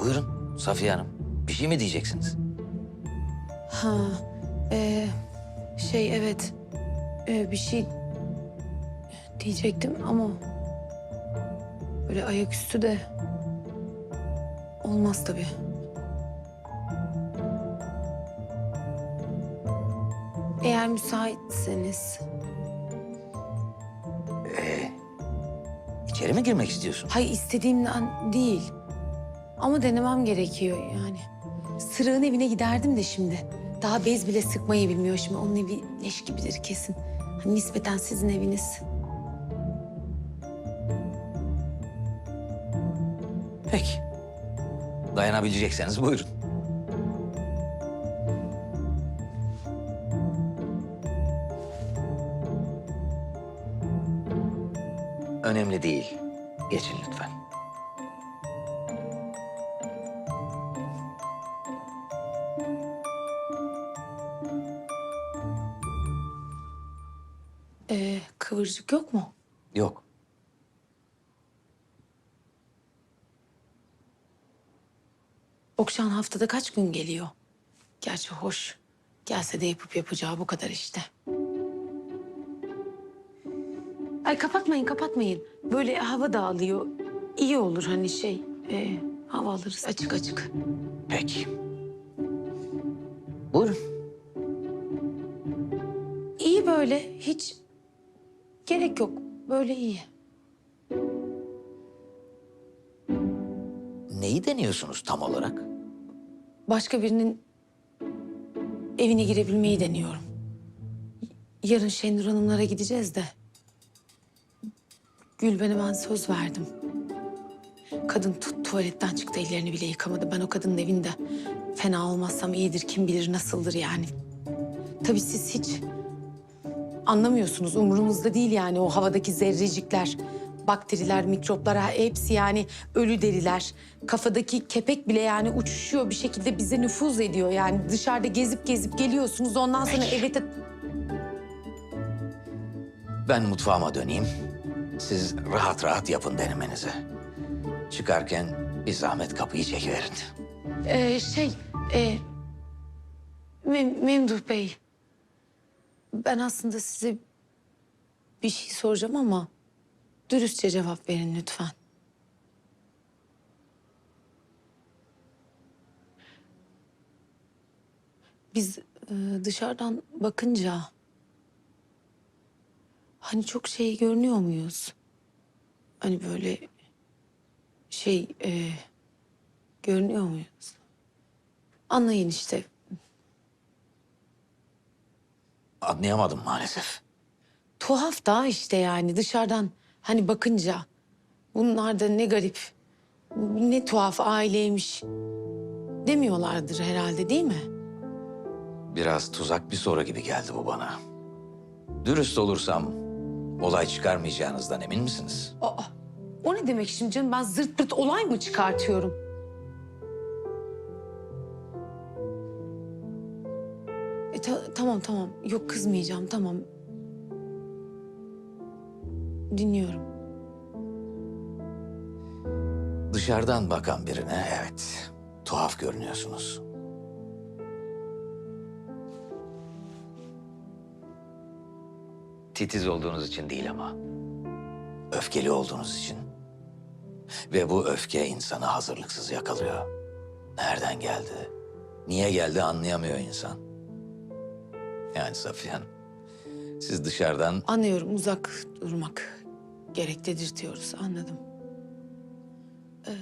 Buyurun Safiye Hanım. Bir şey mi diyeceksiniz? Ha, e, şey evet. E, bir şey diyecektim ama böyle ayaküstü de olmaz tabii. Eğer müsaitseniz. İçeri mi girmek istiyorsun? Hay istediğimden değil. Ama denemem gerekiyor yani. Sırığın evine giderdim de şimdi. Daha bez bile sıkmayı bilmiyor şimdi. Onun evi leş gibidir kesin. Hani nispeten sizin eviniz. Peki. Dayanabilecekseniz buyurun. Önemli değil. Geçin lütfen. Kıvırcık yok mu? Yok. Okşan haftada kaç gün geliyor? Gerçi hoş. Gelse de yapıp yapacağı bu kadar işte. Ay kapatmayın kapatmayın. Böyle hava dağılıyor. İyi olur hani şey. E, hava alırız açık açık. Peki. Buyurun. İyi böyle hiç gerek yok. Böyle iyi. Neyi deniyorsunuz tam olarak? Başka birinin evine girebilmeyi deniyorum. Yarın Şenur Hanımlara gideceğiz de. Gülben'e ben söz verdim. Kadın tu- tuvaletten çıktı ellerini bile yıkamadı. Ben o kadının evinde fena olmazsam iyidir kim bilir nasıldır yani. Tabii siz hiç anlamıyorsunuz. Umurunuzda değil yani o havadaki zerrecikler, bakteriler, mikroplar ha- hepsi yani ölü deriler. Kafadaki kepek bile yani uçuşuyor bir şekilde bize nüfuz ediyor. Yani dışarıda gezip gezip geliyorsunuz ondan sonra Peki. eve de... Ben mutfağıma döneyim. Siz rahat rahat yapın denemenizi. Çıkarken bir zahmet kapıyı çekiverin. Ee, şey, e, Mem- Memduh Bey. Ben aslında size bir şey soracağım ama dürüstçe cevap verin lütfen. Biz e, dışarıdan bakınca hani çok şey görünüyor muyuz? Hani böyle şey e, görünüyor muyuz? Anlayın işte. Anlayamadım maalesef. Tuhaf da işte yani dışarıdan hani bakınca bunlar da ne garip, ne tuhaf aileymiş demiyorlardır herhalde değil mi? Biraz tuzak bir soru gibi geldi bu bana. Dürüst olursam olay çıkarmayacağınızdan emin misiniz? Aa, o ne demek şimdi canım ben zırt pırt olay mı çıkartıyorum? Tamam tamam yok kızmayacağım tamam. Dinliyorum. Dışarıdan bakan birine evet tuhaf görünüyorsunuz. Titiz olduğunuz için değil ama öfkeli olduğunuz için. Ve bu öfke insanı hazırlıksız yakalıyor. Nereden geldi, niye geldi anlayamıyor insan. Yani Safiye Hanım, siz dışarıdan Anlıyorum uzak durmak gerek dedirtiyoruz anladım. Ee,